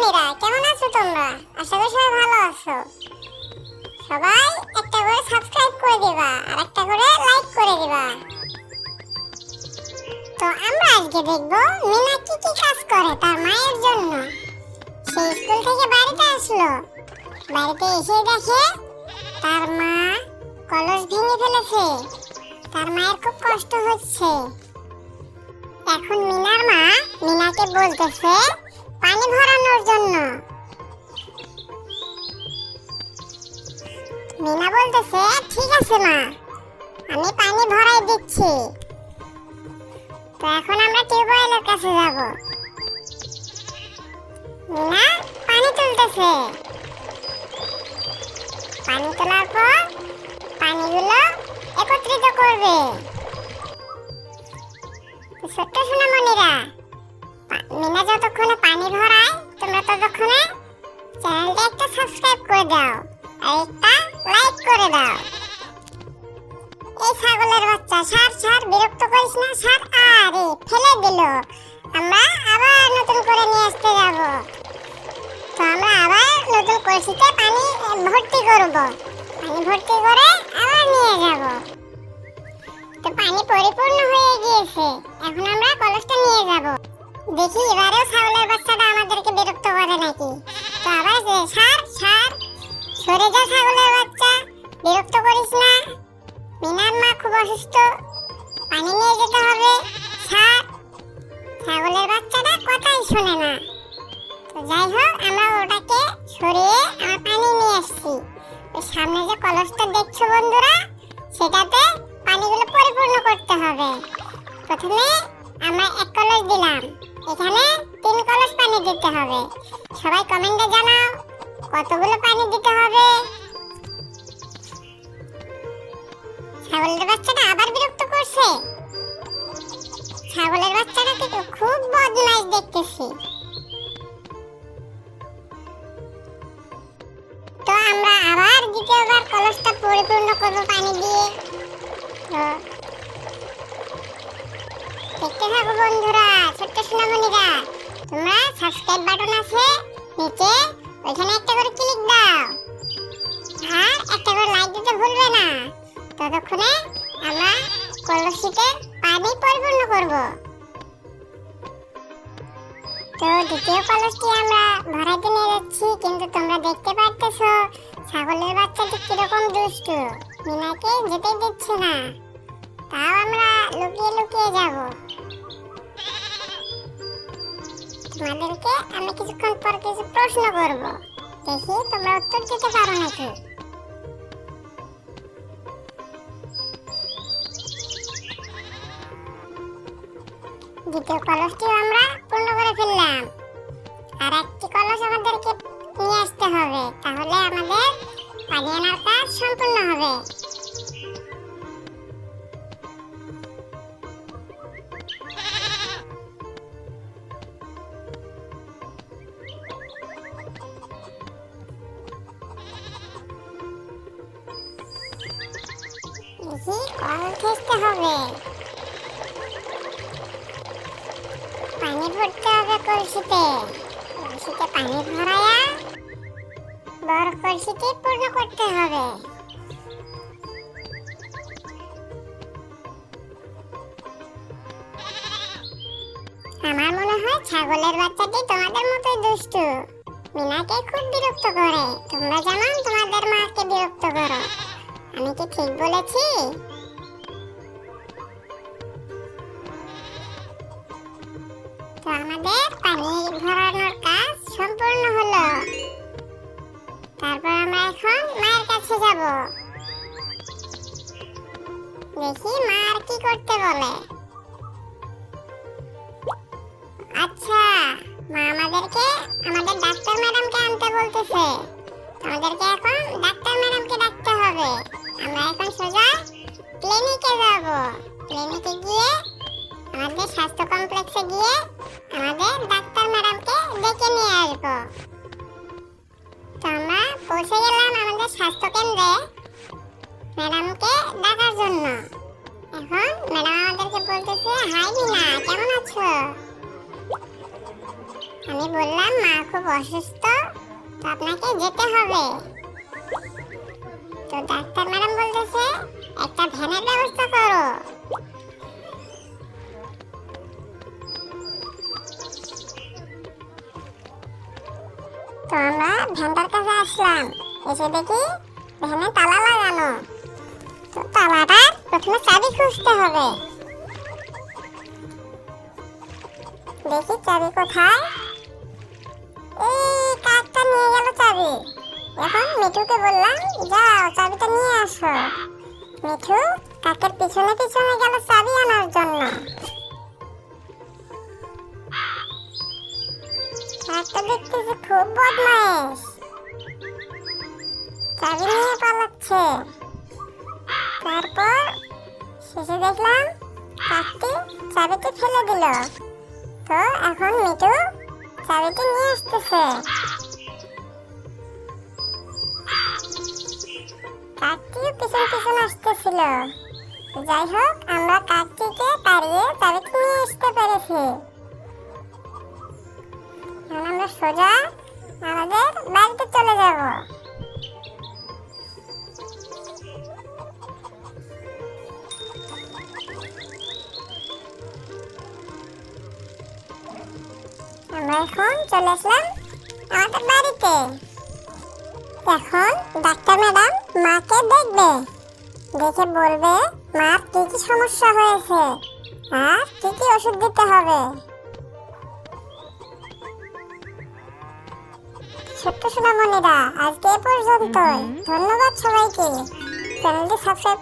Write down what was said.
সোনামণিরা কেমন আছো তোমরা? আশা করি সবাই ভালো আছো। সবাই একটা করে সাবস্ক্রাইব করে দিবা, আর একটা করে লাইক করে দিবা। তো আমরা আজকে দেখব মিনা কি কি কাজ করে তার মায়ের জন্য। সে স্কুল থেকে বাড়িতে আসলো। বাড়িতে এসে দেখে তার মা কলস ভেঙে ফেলেছে। তার মায়ের খুব কষ্ট হচ্ছে। এখন মিনার মা মিনাকে বলতেছে পানি ভরানোর জন্য। মিনা বলতেছে, ঠিক আছে মা, আমি পানি ভরাই দিচ্ছি। তো এখন আমরা টিউবওয়েলের কাছে যাব। মিনা পানি তুলতেছে। পানি তোলার পর পানিগুলো একত্রিত করবে। ছোট্ট সোনামণিরা মিনা যতক্ষণে দাও। আর একটা লাইক করে দাও। এই ছাগলের বাচ্চা সার সার বিরক্ত করিস না সার আরে ফেলে দিল। আমরা আবার নতুন করে নিয়ে আসতে যাব। তো আমরা আবার নতুন কলসিতে পানি ভর্তি করব। পানি ভর্তি করে আবার নিয়ে যাব। তো পানি পরিপূর্ণ হয়ে গিয়েছে। এখন আমরা কলসটা নিয়ে যাব। দেখি এবারেও সরে যা ছাগলের বাচ্চা। বিরক্ত করিস না। মিনার মা খুব অসুস্থ। পানি নিয়ে যেতে হবে। ছাগলের বাচ্চাটা কথাই শোনে না। তো যাই হোক, আমরা ওটাকে সরিয়ে আমরা পানি নিয়ে আসছি। ওই সামনে যে কলসটা দেখছ বন্ধুরা, সেটাতে পানিগুলো পরিপূর্ণ করতে হবে। প্রথমে আমরা এক কলস দিলাম। এখানে তিন কলস পানি দিতে হবে। সবাই কমেন্টে জানাও। কতগুলো পানি দিতে হবে? ছাগলের বাচ্চাটা আবার বিরক্ত করছে। ছাগলের বাচ্চাটাকে তো খুব বদমাইশ দেখতেছি। তো আমরা আবার দ্বিতীয়বার কলসটা পরিপূর্ণ করব পানি দিয়ে। দেখতে থাকো বন্ধুরা, ছোট্ট সোনামণিরা, তোমরা সাবস্ক্রাইব বাটন আছে, নিচে ওইখানে একটা করে ক্লিক দাও। আর একটা করে লাইক দিতে ভুলবে না। ততক্ষণে আমরা কলসিতে পানি পরিপূর্ণ করব। তো দ্বিতীয় কলসটি আমরা ভরাইতে নিয়ে যাচ্ছি, কিন্তু তোমরা দেখতে পারতেছো ছাগলের বাচ্চাটি কীরকম দুষ্টু। মিনাকে যেতে দিচ্ছে না। তাও আমরা লুকিয়ে লুকিয়ে যাব। তোমাদেরকে আমি কিছুক্ষণ পর কিছু প্রশ্ন করব। দেখি তোমরা উত্তর দিতে পারো নাকি? দ্বিতীয় কলসটি আমরা পূর্ণ করে ফেললাম। আর একটি কলস আমাদেরকে নিয়ে আসতে হবে। তাহলে আমাদের কাজ সম্পূর্ণ হবে। দেখি কল খেসতে হবে। পানি ভরতে হবে কলসিতে। কলসিতে পানি ভরায়া বড় কলসিতে পূর্ণ করতে হবে। আমার মনে হয় ছাগলের বাচ্চাটি তোমাদের মতোই দুষ্টু। মিনাকে খুব বিরক্ত করে। তোমরা যেমন তোমাদের মাকে বিরক্ত করো। আমি কি ঠিক বলেছি? তো আমাদের পানি ভরানোর কাজ সম্পূর্ণ হলো। তারপর আমরা এখন মায়ের কাছে যাব। দেখি মা আর কি করতে বলে। আচ্ছা মা আমাদেরকে, আমাদের ডাক্তার ম্যাডামকে আনতে বলতেছে। আমাদেরকে এখন ডাক্তার ম্যাডামকে ডাকতে হবে। আমরা এখন সোজা ক্লিনিকে যাব। ক্লিনিকে গিয়ে আমাদের স্বাস্থ্য কমপ্লেক্সে গিয়ে আমাদের ডাক্তার ম্যাডামকে ডেকে নিয়ে আসব। তো আমরা পৌঁছে গেলাম আমাদের স্বাস্থ্য কেন্দ্রে ম্যাডামকে ডাকার জন্য। এখন ম্যাডাম আমাদেরকে বলতেছে, হাই মিনা, কেমন আছো? আমি বললাম, মা খুব অসুস্থ, তো আপনাকে যেতে হবে। তো ডাক্তার ম্যাডাম বলতেছে, একটা ভ্যানের ব্যবস্থা করো। তো আমরা ভ্যানটার কাছে আসলাম। এসে দেখি ভ্যানে তালা লাগানো। তো তালাটা প্রথমে চাবি খুঁজতে হবে। দেখি চাবি কোথায়। এই, কাকটা নিয়ে গেল চাবি। এখন মিঠুকে বললাম, যাও, চাবিটা নিয়ে আসো। মিঠু কাকের পিছনে পিছনে গেল চাবি আনার জন্য। কাকটা দেখতেছি খুব বদমাইশ চাবি নিয়ে পালাচ্ছে। তারপর শেষে দেখলাম কাকটি চাবিটি ফেলে দিল। তো এখন মিঠু চাবিটি নিয়ে আসতেছে। পিছন পিছন আসতেছিল। যাই হোক, আমরা কাকটিকে তাড়িয়ে চাবিটি নিয়ে আসতে পেরেছি। এখন আমরা সোজা আমাদের বাড়িতে চলে যাব। আমরা এখন চলে আসলাম আমাদের বাড়িতে। এখন ডাক্তার ম্যাডাম মাকে দেখবে? দেখে বলবে মার কি কি সমস্যা হয়েছে? আর কি কি ওষুধ দিতে হবে? ছোট্ট সোনামণিরা আজকে এ পর্যন্তই। ধন্যবাদ সবাইকে। চ্যানেলটি সাবস্ক্রাইব